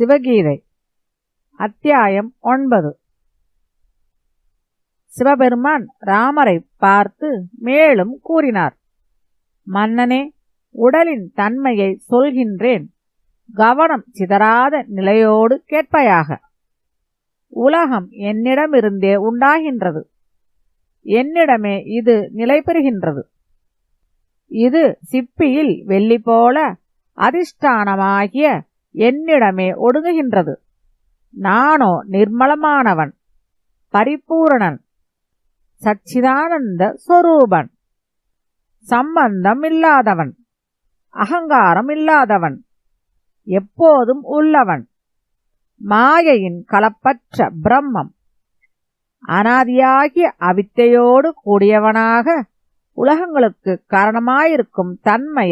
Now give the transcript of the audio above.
சிவகீதை. அத்தியாயம் ஒன்பது. சிவபெருமான் ராமரை பார்த்து மேலும் கூறினார். மன்னனே உடலின் தன்மையை சொல்கின்றேன். கவனம் சிதறாத நிலையோடு கேட்பையாக. உலகம் என்னிடமிருந்தே உண்டாகின்றது. என்னிடமே இது நிலை பெறுகின்றது இது சிப்பியில் வெள்ளி போல அதிஷ்டானமாகிய என்னிடமே ஒடுங்குகின்றது. நானோ நிர்மலமானவன் பரிபூரணன் சச்சிதானந்த சொரூபன் சம்பந்தம் இல்லாதவன் அகங்காரம் இல்லாதவன் எப்போதும் உள்ளவன் மாயையின் கலப்பற்ற பிரம்மம் அனாதியாகிய அவித்தையோடு கூடியவனாக உலகங்களுக்கு காரணமாயிருக்கும் தன்மையை